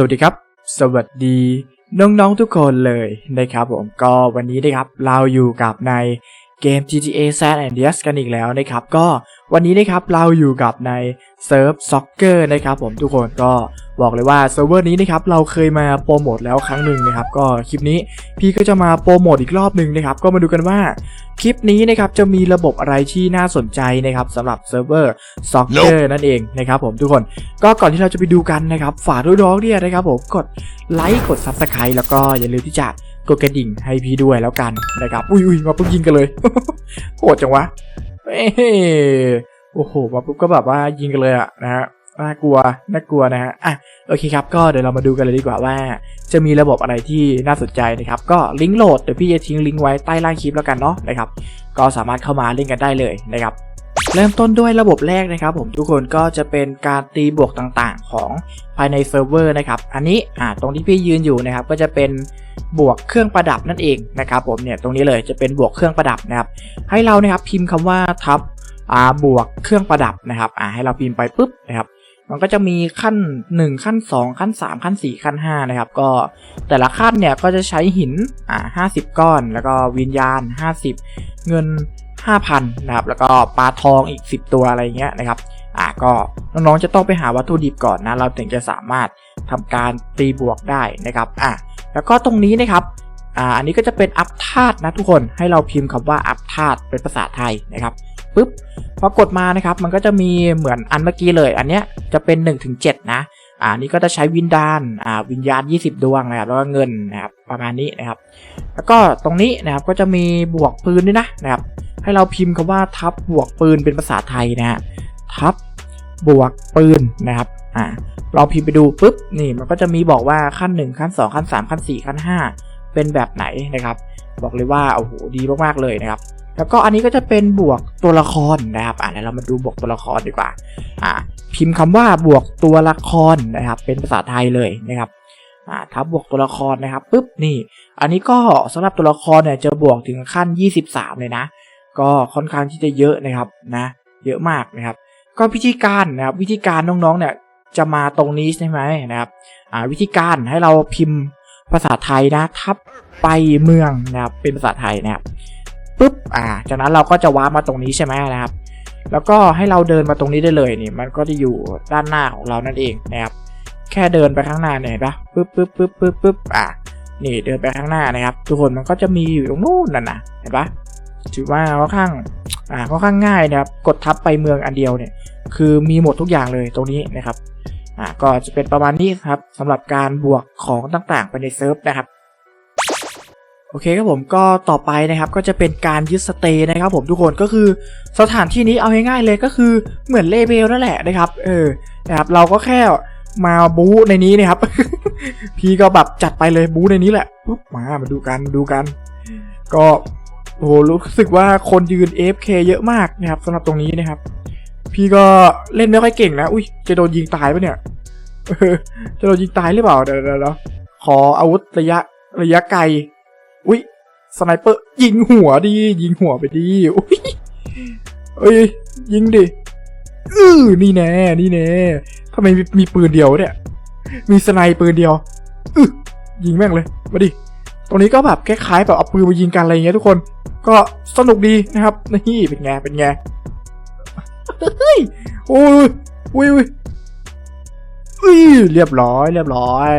สวัสดีครับ สวัสดีน้องๆทุกคนเลยนะครับผมก็วันนี้นะครับเราอยู่กับใน เกม GTA San Andreas กันอีกแล้วนะครับ ก็วันนี้นะครับเราอยู่กับในเซิร์ฟซ็อกเกอร์นะครับผมทุกคนก็บอกเลยว่าเซิร์ฟเวอร์นี้นะครับเราเคยมาโปรโมทแล้วครั้งหนึ่งนะครับก็คลิปนี้พี่ก็จะมาโปรโมทอีกรอบหนึ่งนะครับก็มาดูกันว่าคลิปนี้นะครับจะมีระบบอะไรที่น่าสนใจนะครับสำหรับเซิร์ฟเวอร์ซ็อกเกอร์นั่นเองนะครับผมทุกคนก็ก่อนที่เราจะไปดูกันนะครับฝากด้วยน้องเนี่ยนะครับผมกดไลค์กด Subscribe แล้วก็อย่าลืมที่จะ กดกระดิ่งให้พี่ด้วยแล้วกันนะครับ อุ้ยอุ้ยมาปุ๊บยิงกันเลยโหดจังวะเอ้ยโอ้โหมาปุ๊บก็แบบว่ายิงกันเลยอะนะฮะน่ากลัวน่ากลัวนะฮะอะโอเคครับก็เดี๋ยวเรามาดูกันเลยดีกว่าว่า จะมีระบบอะไรที่น่าสนใจนะครับก็ลิงก์โหลดเดี๋ยวพี่จะทิ้งลิงก์ไว้ใต้ล่างคลิปแล้วกันเนาะนะครับก็สามารถเข้ามาเล่นกันได้เลยนะครับเริ่มต้นด้วยระบบแรกนะครับ ผมทุกคนก็จะเป็นการตีบวกต่างๆ ของภายในเซิร์ฟเวอร์นะครับ อันนี้อ่าตรงที่พี่ยืนอยู่นะครับก็จะเป็น บวกเครื่องประดับนั่นเองนะครับผมเนี่ยตรงนี้เลยจะเป็นบวกเครื่องประดับนะครับให้เรานะครับพิมพ์คำว่าทับอ่าบวกเครื่องประดับนะครับให้เราพิมพ์ไปปุ๊บนะครับมันก็จะมีขั้น 1 ขั้น 2 ขั้น 3 ขั้น 4 ขั้น 5 นะครับ ก็แต่ละขั้นเนี่ยก็จะใช้หินอ่า50ก้อน แล้วก็วิญญาณ 50 เงิน 5,000 นะครับ แล้วก็ปลาทองอีก 10 ตัวอะไรเงี้ยนะครับอ่าก็น้องๆจะต้องไปหาวัตถุดิบก่อนนะ เราถึงจะสามารถทำการตีบวกได้นะครับอ่า แล้วก็ตรงนี้นะครับอ่าอันนี้ก็จะเป็นอัพธาตุนะทุกคนให้เราพิมพ์คำว่าอัพธาตุเป็นภาษาไทยนะครับปุ๊บพอกดมานะครับมันก็จะมีเหมือนอันเมื่อกี้เลย อันเนี้ยจะเป็น1นถึงเนะอ่านี่ก็จะใช้วิญญาณอ่าวิญญาณ 20 ดวงนะครับแล้วก็เงินนะครับประมาณนี้นะครับ แล้วก็ตรงนี้นะครับก็จะมีบวกปืนด้วยนะนะครับ ให้เราพิมพ์คำว่าทับบวกปืนเป็นภาษาไทยนะฮะทับ บวกปืนนะครับอ่าเราพิมพ์ไปดูปุ๊บนี่มันก็จะมีบอกว่าขั้น 1 ขั้น 2 ขั้น 3 ขั้น 4 ขั้น 5 เป็นแบบไหนนะครับ บอกเลยว่าโอ้โหดีมากๆเลยนะครับ แล้วก็อันนี้ก็จะเป็นบวกตัวละครนะครับอ่าเดี๋ยวเรามาดูบวกตัวละครดีกว่าอ่าพิมพ์คำว่าบวกตัวละครนะครับ เป็นภาษาไทยเลยนะครับอ่าทับบวกตัวละครนะครับปุ๊บนี่ อันนี้ก็สำหรับตัวละครเนี่ยจะบวกถึงขั้น 23 เลยนะ ก็ค่อนข้างที่จะเยอะนะครับนะเยอะมากนะครับ ก็วิธีการนะครับวิธีการน้องๆเนี่ยจะมาตรงนี้ใช่ไหมนะครับอ่าวิธีการให้เราพิมพ์ภาษาไทยนะทับไปเมืองนะครับเป็นภาษาไทยนะครับปุ๊บอ่าจากนั้นเราก็จะว้าร์ปมาตรงนี้ใช่ไหมนะครับ แล้วก็ให้เราเดินมาตรงนี้ได้เลยนี่มันก็จะอยู่ด้านหน้าของเรานั่นเองนะครับ แค่เดินไปข้างหน้าเนี่ยเห็นปะปุ๊บปุ๊บปุ๊บปุ๊บปุ๊บอ่านี่เดินไปข้างหน้านะครับ ทุกคนมันก็จะมีอยู่ตรงนู้นน่ะนะเห็นปะถือว่าค่อนข้าง อ่าค่อนข้างง่ายนะครับกดทับไปเมืองอันเดียวเนี่ยคือมีหมดทุกอย่างเลยตรงนี้นะครับอ่าก็จะเป็นประมาณนี้ครับสำหรับการบวกของต่างๆ ไปในเซิร์ฟนะครับโอเคครับผมก็ต่อไปนะครับก็จะเป็นการยึดสเตย์นะครับผมทุกคนก็คือสถานที่นี้เอาง่ายๆเลยก็คือเหมือนเลเบลนั่นแหละนะครับเออนะครับเราก็แค่มาบู๊ในนี้นะครับ พี่ก็แบบจัดไปเลยบู๊ในนี้แหละปุ๊บมามาดูกันมาดูกัน ก็ โอ้โหรู้สึกว่าคนยืน AFK เยอะมากนะครับสำหรับตรงนี้นะครับ พี่ก็เล่นไม่ค่อยเก่งนะอุ้ยจะโดนยิงตายปะเนี่ยจะโดนยิงตายหรือเปล่าเดี๋ยวเดี๋ยวขออาวุธระยะระยะไกล อุ้ยสไนเปอร์ยิงหัวดียิงหัวไปดีอุ้ยเอ้ยยิงดิอือนี่แน่นี่แน่ทำไมมีมีปืนเดียวเนี่ย มีสไนปืนเดียว อือยิงแม่งเลย มาดิ ตรงนี้ก็แบบคล้ายๆแบบเอาปืนมายิงกันอะไรเงี้ยทุกคน ก็สนุกดีนะครับนี่เป็นไงเป็นไงเฮ้ยโอ้ยอุ้ยอุ้ยอุ้ยเรียบร้อยเรียบร้อย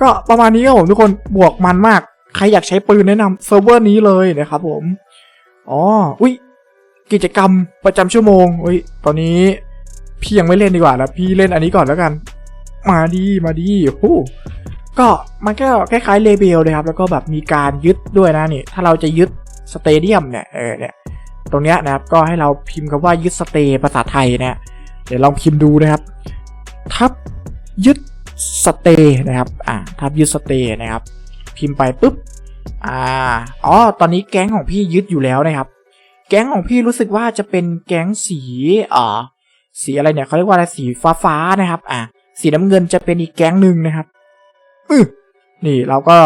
ก็ประมาณนี้ครับผมทุกคนบวกมันมาก ใครอยากใช้ปืนแนะนำเซิร์ฟเวอร์นี้เลยนะครับผมอ๋ออุ้ยกิจกรรมประจำชั่วโมงอุ้ยตอนนี้พี่ยังไม่เล่นดีกว่านะพี่เล่นอันนี้ก่อนแล้วกัน มาดีมาดีโอ้ ก็มันก็คล้ายๆเลเบลเลยครับ แล้วก็แบบมีการยึดด้วยนะนี่ ถ้าเราจะยึดสเตเดียมเนี่ย เออเนี่ย ตรงเนี้ยนะครับ ก็ให้เราพิมพ์คำว่ายึดสเตย์ภาษาไทยเนี่ย เดี๋ยวลองพิมพ์ดูนะครับ ทับยึดสเตย์นะครับ อ่า ทับยึดสเตย์นะครับ พิมพ์ไปปุ๊บ อ่า อ๋อ ตอนนี้แก๊งของพี่ยึดอยู่แล้วนะครับ แก๊งของพี่รู้สึกว่าจะเป็นแก๊งสีอ่าสีอะไรเนี่ยเขาเรียกว่าอะไรสีฟ้าฟ้าๆนะครับ อ่าสีน้ำเงินจะเป็นอีกแก๊งหนึ่งนะครับ นี่เราก็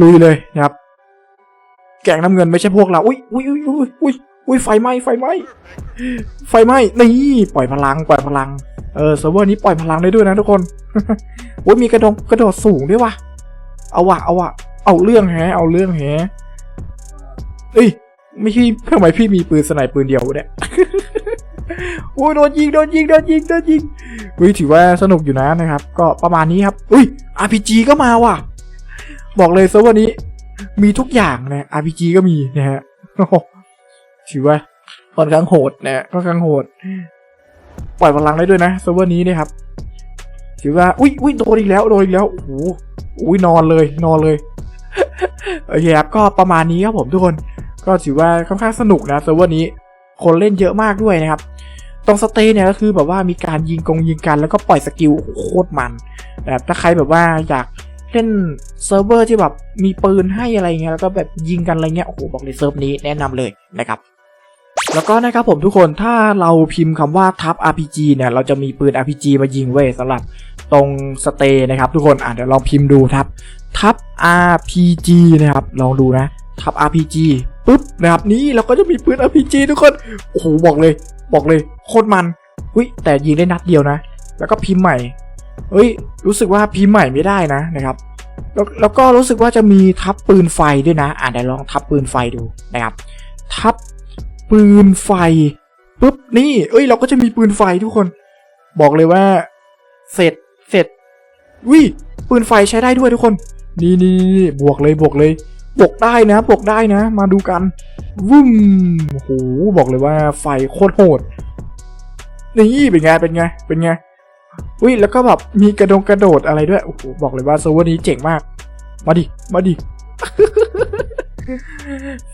ลุยเลยนะครับ แกงน้ำเงินไม่ใช่พวกเรา อุ้ยอุ้ยอุ้ยอุ้ยอุ้ยอุ้ยไฟไหม้ไฟไหม้ไฟไหม้นี่ปล่อยพลังปล่อยพลังเออเซิร์ฟเวอร์นี้ปล่อยพลังได้ด้วยนะทุกคนโอ้ยมีกระโดดกระโดดสูงด้วยวะเอาวะเอาวะเอาเรื่องแฮะเอาเรื่องแฮะเอ้ยไม่พี่ทำไมพี่มีปืนสไนปืนเดียวเนี่ย โอ้ยโดนยิงโดนยิงโดนยิงโดนยิงเฮ้ยถือว่าสนุกอยู่นะนะครับ ก็ประมาณนี้ครับอุ้ย RPG ก็มาว่ะ บอกเลยเซิร์ฟเวอร์นี้ มีทุกอย่างนะ RPG ก็มีนะฮะถือว่าค่อนข้างโหดนะค่อนข้างโหด ปล่อยพลังได้ด้วยนะเซิร์ฟเวอร์นี้นะครับ ถือว่า อุ้ยอุ้ยโดนอีกแล้วโดนอีกแล้วโอ้โหอุ้ยนอนเลยนอนเลยโอเคครับก็ประมาณนี้ครับผมทุกคน ก็ถือว่าค่อนข้างสนุกนะเซิร์ฟเวอร์นี้ คนเล่นเยอะมากด้วยนะครับ ตรงสเตย์เนี่ยก็คือแบบว่ามีการยิงกงยิงกัน แล้วก็ปล่อยสกิลโคตรมันแบบถ้าใครแบบว่าอยากเล่นเซิร์ฟเวอร์ที่แบบมีปืนให้อะไรเงี้ยแล้วก็แบบยิงกันอะไรเงี้ยโอ้โหบอกเลยเซิร์ฟนี้แนะนำเลยนะครับแล้วก็นะครับผมทุกคนถ้าเราพิมพ์คำว่าทับ RPG เนี่ยเราจะมีปืน RPG มายิงเว้ยสำหรับตรงสเตย์นะครับ ทุกคนอะเดี๋ยวลองพิมพ์ดูทับทับ RPG นะครับลองดูนะทับ RPG ปุ๊บนะครับนี่เราก็จะมีปืน RPG ทุกคนโอ้โหบอกเลย บอกเลยโคตรมันหุ้ยแต่ยิงได้นัดเดียวนะ แล้วก็พิมพ์ใหม่เฮ้ย รู้สึกว่าพิมพ์ใหม่ไม่ได้นะนะครับแล้วแล้วก็รู้สึกว่าจะมีทับปืนไฟด้วยนะ อ่าเดี๋ยวลองทับปืนไฟดูนะครับ ทับปืนไฟปุ๊บนี่ เอ้ย เราก็จะมีปืนไฟทุกคน บอกเลยว่าเสร็จเสร็จวิปืนไฟใช้ได้ด้วยทุกคน นี่นี่นี่บวกเลยบวกเลย บวกได้นะบวกได้นะ มาดูกันวุ้มโหบอกเลยว่าไฟโคตรโหด นี่เป็นไงเป็นไงเป็นไงอุ้ยแล้วก็แบบมีกระดงกระโดดอะไรด้วยโอ้โหบอกเลยว่าเซิร์ฟเวอร์นี้เจ๋งมาก มาดิมาดิ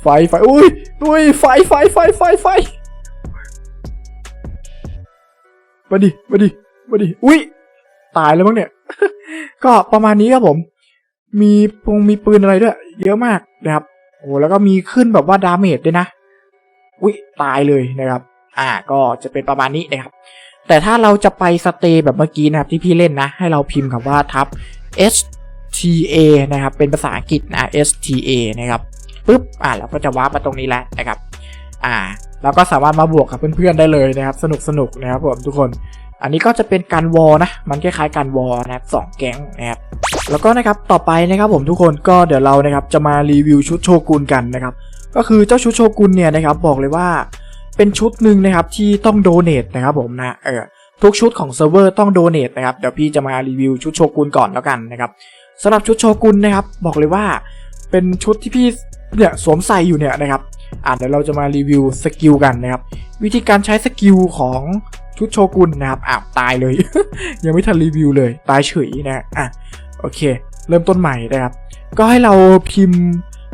ไฟไฟอุ้ยอุ้ยไฟไฟไฟไฟไฟมาดิมาดิมาดิอุ้ยตายแล้วมั้งเนี่ย ก็ประมาณนี้ครับผม มีปงมีปืนอะไรด้วย เยอะมากนะครับ โอ้แล้วก็มีขึ้นแบบว่าดาเมจด้วยนะ อุ้ยตายเลยนะครับ อ่าก็จะเป็นประมาณนี้นะครับ แต่ถ้าเราจะไปสเตย์แบบเมื่อกี้นะครับที่พี่เล่นนะ ให้เราพิมพ์คำว่าทับ STA นะครับ เป็นภาษาอังกฤษนะ STA นะครับปุ๊บอ่าเราก็จะวาร์ปมาตรงนี้แล้วนะครับ อ่าเราก็สามารถมาบวกกับเพื่อนๆได้เลยนะครับ สนุกสนุกๆนะครับผมทุกคน อันนี้ก็จะเป็นการวอลนะ มันคล้ายๆการวอลนะครับสองแก๊งนะครับ แล้วก็นะครับต่อไปนะครับผมทุกคนก็เดี๋ยวเรานะครับจะมารีวิวชุดโชกุนกันนะครับก็คือเจ้าชุดโชกุนเนี่ยนะครับบอกเลยว่าเป็นชุดหนึ่งนะครับที่ต้องโดเน a นะครับผมนะเออทุกชุดของเซิร์ฟเวอร์ต้องโดเน a นะครับเดี๋ยวพี่จะมารีวิวชุดโชกุนก่อนแล้วกันนะครับสำหรับชุดโชกุนนะครับบอกเลยว่าเป็นชุดที่พี่เนี่ยสวมใส่อยู่เนี่ยนะครับอ่าเดี๋ยวเราจะมารีวิวสกิลกันนะครับวิธีการใช้สกิลของชุดโชกุนนะครับอ้าวตายเลย ยังไม่ทันรีวิวเลยตายเฉยนะอะ โอเค เริ่มต้นใหม่นะครับ ก็ให้เราพิมพ์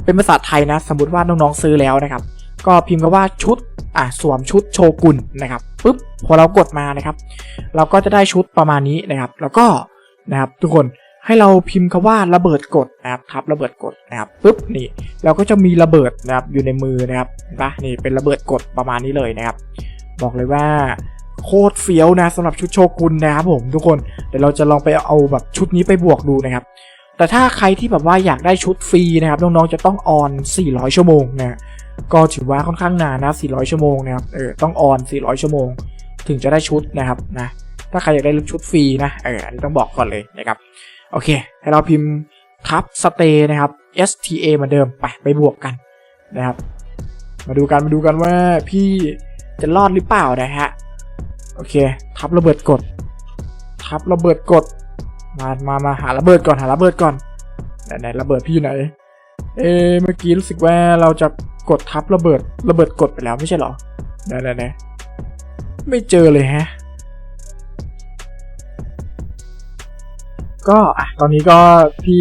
เป็นภาษาไทยนะ สมมติว่าน้องๆซื้อแล้วนะครับ ก็พิมพ์คำว่าชุดอะสวมชุดโชกุนนะครับปุ๊บพอเรากดมานะครับ เราก็จะได้ชุดประมาณนี้นะครับ แล้วก็นะครับทุกคนให้เราพิมพ์คำว่าระเบิดกดนะครับทับระเบิดกดนะครับปุ๊บนี่เราก็จะมีระเบิดนะครับอยู่ในมือนะครับเห็นปะนี่เป็นระเบิดกดประมาณนี้เลยนะครับ บอกเลยว่า โคตรเฟี้ยวนะสำหรับชุดโชกุนนะครับผมทุกคนเดี๋ยวเราจะลองไปเอาแบบชุดนี้ไปบวกดูนะครับ แต่ถ้าใครที่แบบว่าอยากได้ชุดฟรีนะครับน้องๆจะต้องออน 400 ชั่วโมงนะก็ถือว่าค่อนข้างนานนะ 400 ชั่วโมงนะครับเออต้องออน 400 ชั่วโมง ถึงจะได้ชุดนะครับนะถ้าใครอยากได้ชุดฟรีนะเออนี่ต้องบอกก่อนเลยนะครับโอเค ให้เราพิมพ์ทับสเตย์นะครับ STA เหมือนเดิมไปไปบวกกันนะครับ มาดูกันมาดูกันว่าพี่จะรอดหรือเปล่านะฮะ โอเค ทับระเบิดกด ทับระเบิดกด มามามาหาระเบิดก่อนหาระเบิดก่อนไหนไหนระเบิดพี่อยู่ไหน เอ๊เมื่อกี้รู้สึกว่าเราจะกดทับระเบิดระเบิดกดไปแล้วไม่ใช่เหรอไหนไหนไหนไม่เจอเลยฮะ ก็อะตอนนี้ก็พี่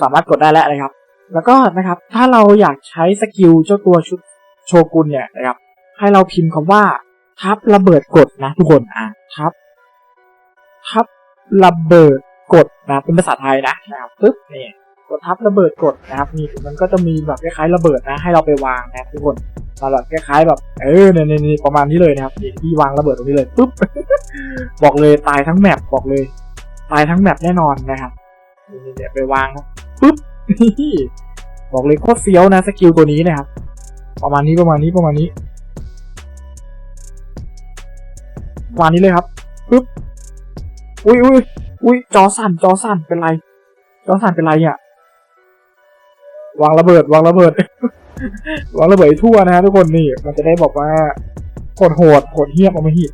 สามารถกดได้แล้วนะครับ แล้วก็นะครับ ถ้าเราอยากใช้สกิลเจ้าตัวชุดโชกุนเนี่ยนะครับ ให้เราพิมพ์คำว่า ทับระเบิดกดนะทุกคนอะทับ ทับระเบิดกดนะเป็นภาษาไทยนะนะครับปึ๊บนี่กดทับระเบิดกดนะครับนี่มันก็จะมีแบบคล้ายๆระเบิดนะ ให้เราไปวางนะทุกคนมาแบบคล้ายๆแบบเออเนี่ยเนี่ยประมาณนี้เลยนะครับนี่ที่วางระเบิดตรงนี้เลยปุ๊บบอกเลยตายทั้งแมปบอกเลย ตายทั้งแมปแน่นอนนะครับนี่เดี๋ยวไปวางปุ๊บบอกเลยโคตรเฟี้ยวนะสกิลตัวนี้นะครับ ประมาณนี้ประมาณนี้ประมาณนี้ วางนี้เลยครับปึ๊บอุ้ยอุ้ยอุ้ยจอสั่นจอสั่นเป็นไร จอสั่นเป็นไรอะวางระเบิดวางระเบิด วางระเบิดทั่วนะฮะทุกคนนี่ มันจะได้บอกว่าโหดโหดโหดเหี้ยมเอามาหิด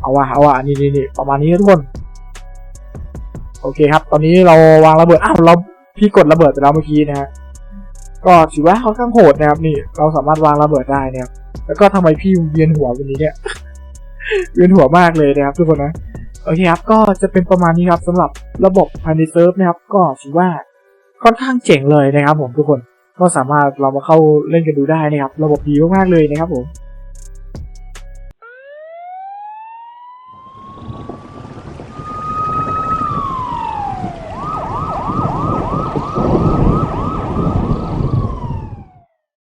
เอาว่ะเอาว่ะนี่นี่นี่ประมาณนี้นะทุกคน โอเคครับ ตอนนี้เราวางระเบิดอ้าวเราพี่กดระเบิดไปแล้วเมื่อกี้นะฮะก็ถือว่าค่อนข้างโหดนะครับนี่ เราสามารถวางระเบิดได้นะครับแล้วก็ทำไมพี่เวียนหัววันนี้เนี่ย เวียนหัวมากเลยนะครับทุกคนนะ โอเคครับ ก็จะเป็นประมาณนี้ครับสำหรับระบบภายในเซิร์ฟนะครับ ก็ถือว่าค่อนข้างเจ๋งเลยนะครับผมทุกคน ก็สามารถเรามาเข้าเล่นกันดูได้นะครับ ระบบดีมากๆเลยนะครับผม